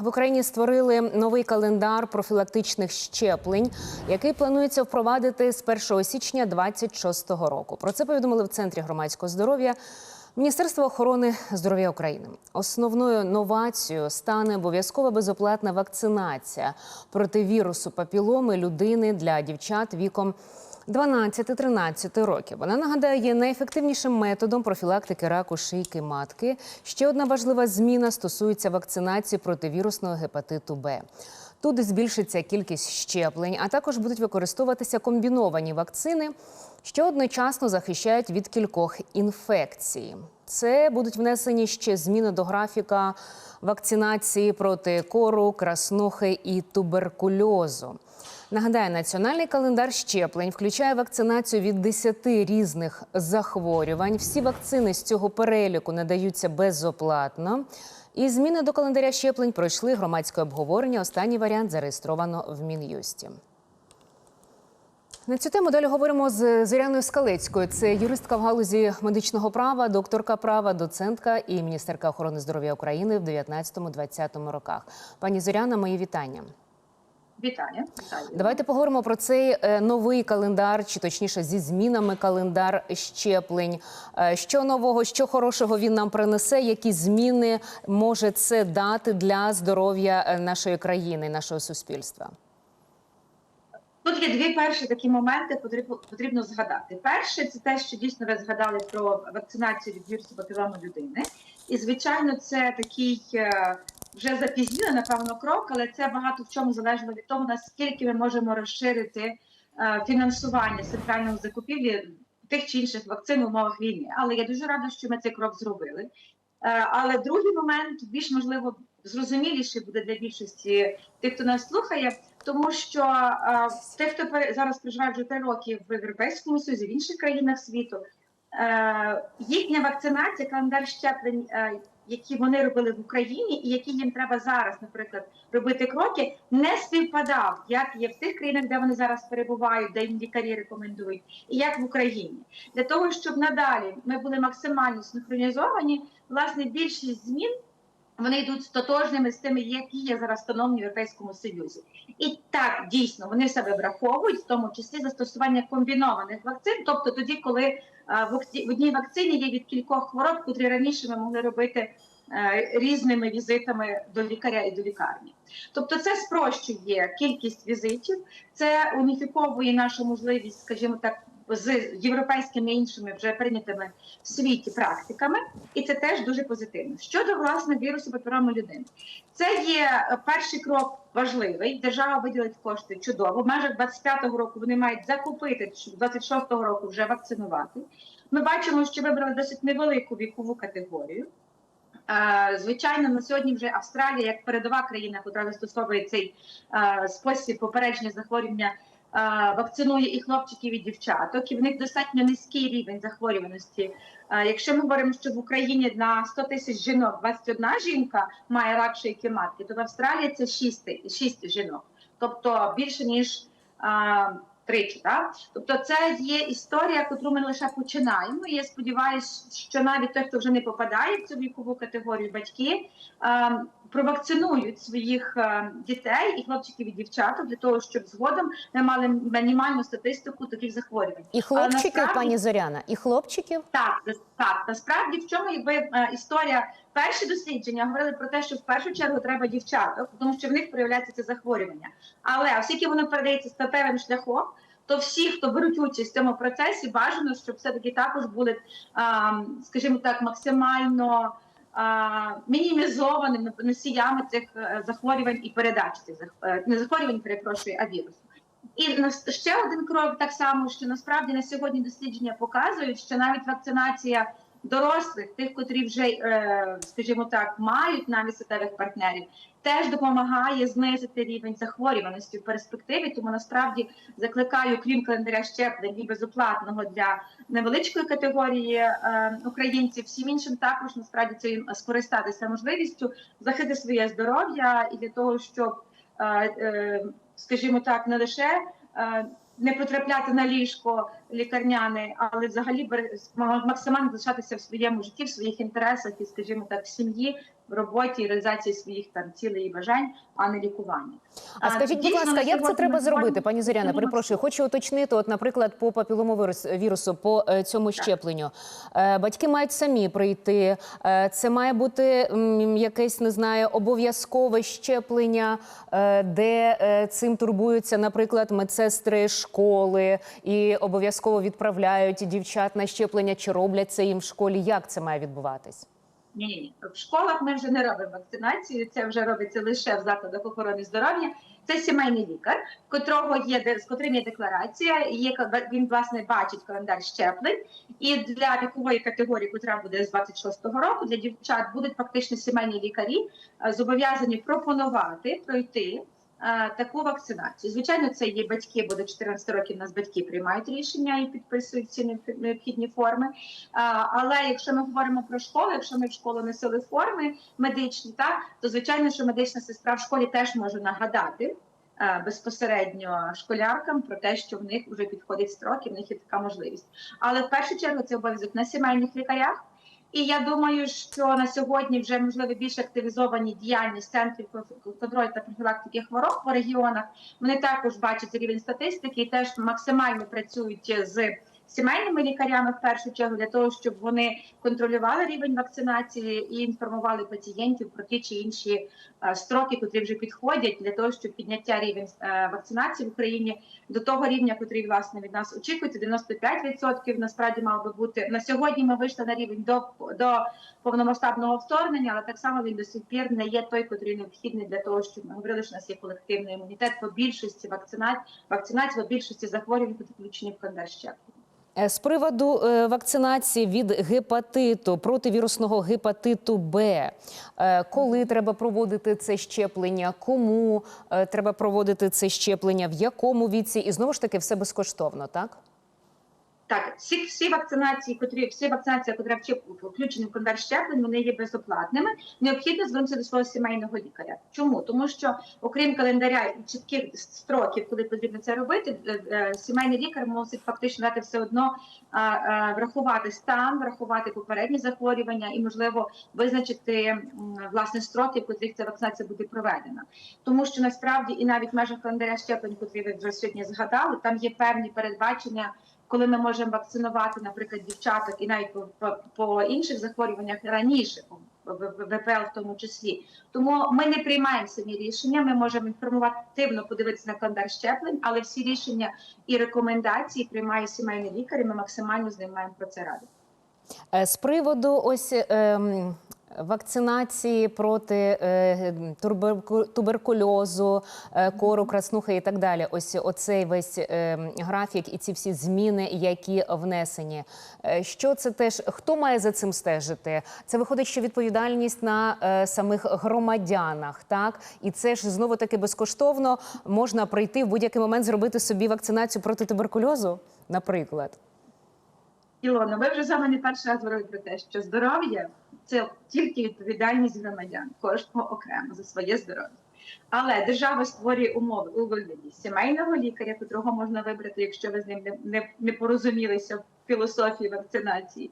в Україні створили новий календар профілактичних щеплень, який планується впровадити з 1 січня 2026 року. Про це повідомили в центрі громадського здоров'я. Міністерство охорони здоров'я України основною новацією стане обов'язкова безоплатна вакцинація проти вірусу папіломи людини для дівчат віком 12-13 років. Вона нагадаю, є найефективнішим методом профілактики раку шийки матки. Ще одна важлива зміна стосується вакцинації проти вірусного гепатиту Б. Тут збільшиться кількість щеплень, а також будуть використовуватися комбіновані вакцини, що одночасно захищають від кількох інфекцій. Це будуть внесені ще зміни до графіка вакцинації проти кору, краснухи і туберкульозу. Нагадаю, національний календар щеплень включає вакцинацію від 10 різних захворювань. Всі вакцини з цього переліку надаються безоплатно. І зміни до календаря щеплень пройшли громадське обговорення. Останній варіант зареєстровано в Мін'юсті. На цю тему далі говоримо з Зоряною Скалецькою. Це юристка в галузі медичного права, докторка права, доцентка і міністерка охорони здоров'я України в 19-20 роках. Пані Зоряна, мої вітання. Вітання. Вітаю. Давайте поговоримо про цей е, новий календар, чи точніше зі змінами календар щеплень. Е, Що нового, що хорошого він нам принесе? Які зміни може це дати для здоров'я е, нашої країни, нашого суспільства? Тут є дві перші такі моменти, потрібно, потрібно згадати. Перше, це те, що дійсно ви згадали про вакцинацію від вірусу папілому людини. І, звичайно, це такий вже запізнілий, напевно, крок, але це багато в чому залежно від того, наскільки ми можемо розширити е, фінансування центральної закупівлі тих чи інших вакцин в умовах війни. Але я дуже рада, що ми цей крок зробили. Е, Але другий момент більш можливо зрозуміліший буде для більшості тих, хто нас слухає, тому що е, тих, хто зараз проживає вже три роки в Європейському Союзі, в інших країнах світу, їхня вакцинація, календар щеплень, які вони робили в Україні, і які їм треба зараз, наприклад, робити кроки, не співпадав, як є в тих країнах, де вони зараз перебувають, де їм лікарі рекомендують, і як в Україні, для того, щоб надалі ми були максимально синхронізовані, власне, більшість змін. Вони йдуть тотожними з тими, які є зараз встановлені в Європейському Союзі, і так дійсно вони себе враховують, в тому числі застосування комбінованих вакцин. Тобто тоді, коли в одній вакцині є від кількох хвороб, котрі раніше ми могли робити е, різними візитами до лікаря і до лікарні. Тобто, це спрощує кількість візитів, це уніфіковує нашу можливість, скажімо так, з європейськими іншими вже прийнятими в світі практиками, і це теж дуже позитивно. Щодо власне вірусу папіроми людини, це є е, перший крок важливий. Держава виділить кошти чудово. В межах 25-го року вони мають закупити, щоб 26-го року вже вакцинувати. Ми бачимо, що вибрали досить невелику вікову категорію. Е, Звичайно, на сьогодні вже Австралія, як передова країна, яка застосовує цей е, спосіб попередження захворювання, вакцинує і хлопчиків, і дівчаток, і в них достатньо низький рівень захворюваності. Е, Якщо ми говоримо, що в Україні на 100 тисяч жінок 21 жінка має рак шийки матки, то в Австралії це 6, 6 жінок, тобто більше ніж е, тричі. Так? Тобто, це є історія, яку ми лише починаємо. І я сподіваюся, що навіть той, хто вже не попадає в цю вікову категорію, батьки е, провакцинують своїх е, дітей і хлопчиків і дівчаток для того, щоб згодом ми мали мінімальну статистику таких захворювань. І хлопчиків, насправді- пані Зоряна, і хлопчиків. Так, так, насправді в чому якби е, історія. Перші дослідження говорили про те, що в першу чергу треба дівчаток, тому що в них проявляється це захворювання. Але оскільки воно передається статевим шляхом, то всі, хто беруть участь в цьому процесі, бажано, щоб все таки також були, скажімо так, максимально мінімізованими носіями цих е, захворювань і передачі цих е, не захворювань, перепрошую, а вірусу. І ще один крок так само, що насправді на сьогодні дослідження показують, що навіть вакцинація дорослих, тих, котрі вже, е, скажімо так, мають навіть статевих партнерів, теж допомагає знизити рівень захворюваності в перспективі. Тому насправді закликаю, крім календаря щеплень і безоплатного для невеличкої категорії е, українців, всім іншим також насправді цим скористатися можливістю захистити своє здоров'я і для того, щоб е, скажімо так, не лише не потрапляти на ліжко лікарняне, але взагалі максимально залишатися в своєму житті, в своїх інтересах і, скажімо так, в сім'ї роботі і реалізації своїх там цілей і бажань, а не лікування. А скажіть, будь ласка, як це треба зробити, пані Зоряна? Перепрошую, хочу уточнити. От, наприклад, по папіломовірусу, вірусу, по е, цьому щепленню. Е, Батьки мають самі прийти. Е, Це має бути якесь, не знаю, обов'язкове щеплення, де цим турбуються, наприклад, медсестри школи і обов'язково відправляють дівчат на щеплення, чи роблять це їм в школі. Як це має відбуватись? Ні, ні, в школах ми вже не робимо вакцинацію. Це вже робиться лише в закладах охорони здоров'я. Це сімейний лікар, котрого є з котрим є декларація. Є він власне бачить календар щеплень. І для вікової категорії, котра буде з 26-го року, для дівчат будуть фактично сімейні лікарі е, зобов'язані пропонувати пройти. Таку вакцинацію. Звичайно, це є батьки, бо до 14 років нас батьки приймають рішення і підписують ці необхідні форми. Але якщо ми говоримо про школу, якщо ми в школу носили форми медичні, та то звичайно, що медична сестра в школі теж може нагадати безпосередньо школяркам про те, що в них вже підходять строки, в них є така можливість. Але в першу чергу це обов'язок на сімейних лікарях. І я думаю, що на сьогодні вже можливо більш активізовані діяльність центрів контролю та профілактики хвороб по регіонах. Вони також бачать рівень статистики і теж максимально працюють з сімейними лікарями в першу чергу для того, щоб вони контролювали рівень вакцинації і інформували пацієнтів про ті чи інші е, строки, котрі вже підходять для того, щоб підняття рівень е, вакцинації в Україні до того рівня, котрий власне від нас очікується, 95% насправді мав би бути на сьогодні. Ми вийшли на рівень до, до повномасштабного вторгнення, але так само він до сих пір не є той, котрий необхідний для того, щоб ми говорили, що у нас є колективний імунітет по більшості вакцинацій, вакцинації, по більшості захворювань, включені в щеплень. Е, З приводу е, вакцинації від гепатиту, противірусного гепатиту Б, е, коли треба проводити це щеплення, кому треба проводити це щеплення, в якому віці, і знову ж таки все безкоштовно, так? Так, всі, всі вакцинації, котрі всі вакцинації, котрі включені в календар щеплень, вони є безоплатними. Необхідно звернутися до свого сімейного лікаря. Чому? Тому що окрім календаря і чітких строків, коли потрібно це робити, е, е, сімейний лікар мусить фактично дати все одно врахувати стан, врахувати попередні захворювання і, можливо, визначити власне строки, в котрих ця вакцинація буде проведена. Тому що насправді і навіть в межах календаря щеплень, котрі ви вже сьогодні згадали, там є певні передбачення коли ми можемо вакцинувати, наприклад, дівчаток і навіть по, по, по інших захворюваннях раніше, ВПЛ в тому числі. Тому ми не приймаємо самі рішення. Ми можемо інформативно подивитися на календар щеплень, але всі рішення і рекомендації приймає сімейний лікар. і Ми максимально з ним маємо про це радити. Е, З приводу ось ем, вакцинації проти е, туберкульозу, е, кору, краснухи і так далі. Ось оцей весь ем, графік і ці всі зміни, які внесені. Е, Що це теж хто має за цим стежити? Це виходить, що відповідальність на е, самих громадянах, так і це ж знову таки безкоштовно можна прийти в будь-який момент зробити собі вакцинацію проти туберкульозу, наприклад. Ілона, ви вже вами не перший раз говорили про те, що здоров'я це тільки відповідальність громадян, кожного окремо за своє здоров'я. Але держава створює умови у вигляді сімейного лікаря, котрого можна вибрати, якщо ви з ним не, не, не порозумілися в філософії вакцинації.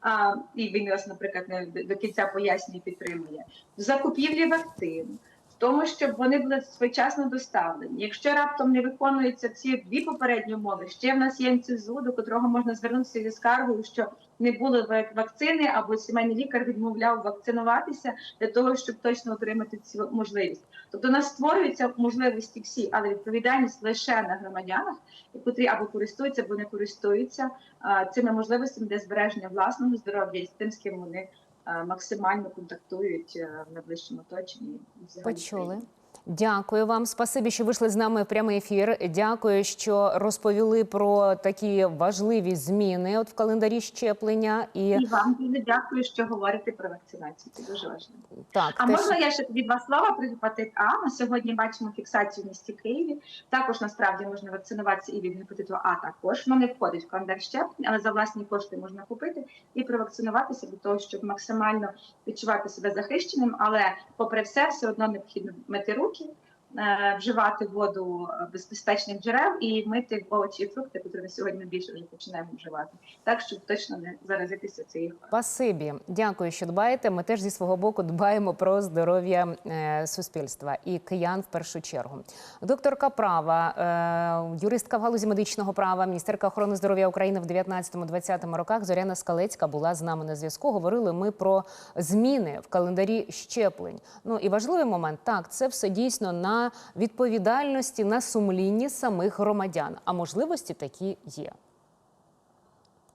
А, і він вас, наприклад, не до- кінця пояснює, підтримує в закупівлі вакцин, в тому, щоб вони були своєчасно доставлені. Якщо раптом не виконуються ці дві попередні умови, ще в нас є НЦЗУ, до котрого можна звернутися зі скаргою, що не були вакцини, або сімейний лікар відмовляв вакцинуватися для того, щоб точно отримати цю можливість. Тобто у нас створюються можливості всі, але відповідальність лише на громадянах, котрі або користуються, або не користуються цими можливостями для збереження власного здоров'я і з тим, з ким вони максимально контактують в найближчому оточенні. Почули. Дякую вам. Спасибі, що вийшли з нами в прямий ефір. Дякую, що розповіли про такі важливі зміни от в календарі щеплення. І І вам дуже дякую, що говорите про вакцинацію. Це дуже важливо. так, А теж- можна я ще тобі два слова про гепатит А? На сьогодні бачимо фіксацію в місті Києві. Також насправді можна вакцинуватися і від гепатиту А також. Воно не входить в календар щеплень, але за власні кошти можна купити і провакцинуватися для того, щоб максимально відчувати себе захищеним. Але, попри все, все одно необхідно мити руки. Е, вживати воду е, без безпечних джерел і мити овочі і фрукти, які ми сьогодні більше вже починаємо вживати, так щоб точно не заразитися цією хворобою. Спасибі, дякую, що дбаєте. Ми теж зі свого боку дбаємо про здоров'я е, суспільства і киян в першу чергу. Докторка права, е, юристка в галузі медичного права, міністерка охорони здоров'я України в 19-20 роках. Зоряна Скалецька була з нами на зв'язку. Говорили ми про зміни в календарі щеплень. Ну і важливий момент так, це все дійсно відповідальності, на сумлінні самих громадян. А можливості такі є.